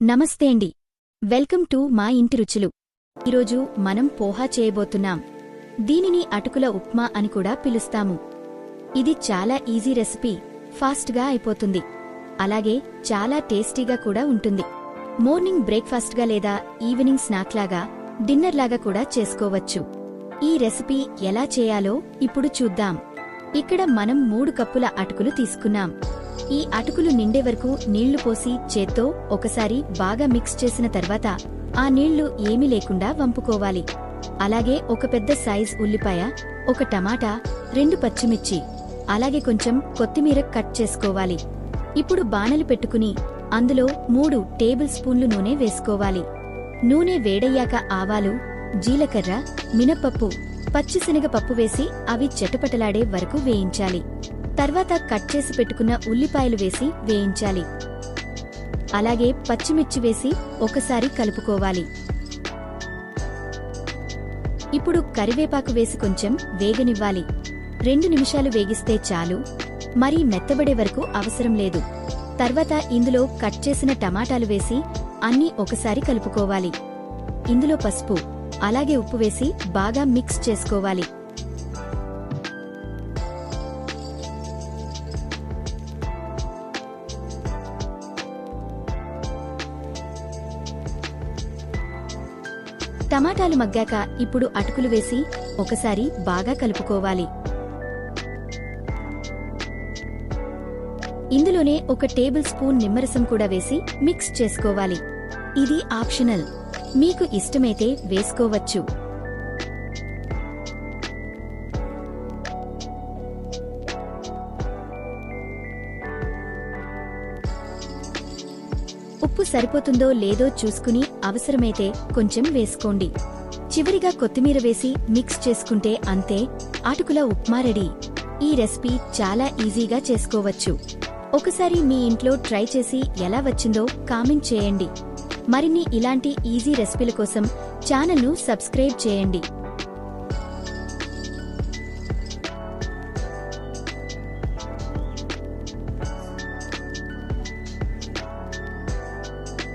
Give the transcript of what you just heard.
నమస్తే అండి. Welcome to మా ఇంటి రుచులు. ఈరోజు మనం పోహా చేయబోతున్నాం. దీనిని అటుకుల ఉప్మా అని కూడా పిలుస్తాము. ఇది చాలా ఈజీ రెసిపీ ఫాస్ట్గా అయిపోతుంది. అలాగే చాలా టేస్టీగా కూడా ఉంటుంది. మార్నింగ్ బ్రేక్ఫాస్ట్గా లేదా ఈవినింగ్ స్నాక్లాగా డిన్నర్లాగా కూడా చేసుకోవచ్చు. ఈ రెసిపీ ఎలా చేయాలో ఇప్పుడు చూద్దాం. ఇక్కడ మనం మూడు కప్పుల అటుకులు తీసుకున్నాం. ఈ అటుకులు నిండే వరకు నీళ్ళు పోసి చేత్తో ఒకసారి బాగా మిక్స్ చేసిన తర్వాత ఆ నీళ్ళు ఏమీ లేకుండా వంపుకోవాలి. అలాగే ఒక పెద్ద సైజ్ ఉల్లిపాయ ఒక టమాటా రెండు పచ్చిమిర్చి అలాగే కొంచెం కొత్తిమీర కట్ చేసుకోవాలి. ఇప్పుడు బాణలు పెట్టుకుని అందులో మూడు టేబుల్ స్పూన్లు నూనె వేసుకోవాలి. నూనె వేడయ్యాక ఆవాలు జీలకర్ర మినపప్పు పచ్చిశనగపప్పు వేసి అవి చెటపటలాడే వరకు వేయించాలి. తర్వాత కట్ చేసి పెట్టుకున్న ఉల్లిపాయలు వేసి వేయించాలి. అలాగే పచ్చిమిర్చి వేసి ఒకసారి కలుపుకోవాలి. ఇప్పుడు కరివేపాకు వేసి కొంచెం వేగనివ్వాలి. రెండు నిమిషాలు వేగిస్తే చాలు. మరీ మెత్తబడే వరకు అవసరం లేదు. తర్వాత ఇందులో కట్ చేసిన టమాటాలు వేసి అన్నీ ఒకసారి కలుపుకోవాలి. ఇందులో పసుపు అలాగే ఉప్పు వేసి బాగా మిక్స్ చేసుకోవాలి. టమాటాలు మగ్గాక ఇప్పుడు అటుకులు వేసి ఒకసారి బాగా కలుపుకోవాలి. ఇందులోనే ఒక టేబుల్ స్పూన్ నిమ్మరసం కూడా వేసి మిక్స్ చేసుకోవాలి. ఇది ఆప్షనల్. మీకు ఇష్టమైతే వేసుకోవచ్చు. ఉప్పు సరిపోతుందో లేదో చూసుకుని అవసరమైతే కొంచెం వేసుకోండి. చివరిగా కొత్తిమీర వేసి మిక్స్ చేసుకుంటే అంతే అటుకుల ఉప్మా రెడీ. ఈ రెసిపీ చాలా ఈజీగా చేసుకోవచ్చు. ఒకసారి మీ ఇంట్లో ట్రై చేసి ఎలా వచ్చిందో కామెంట్ చేయండి. మరిన్ని ఇలాంటి ఈజీ రెసిపీల కోసం ఛానల్ను సబ్స్క్రైబ్ చేయండి.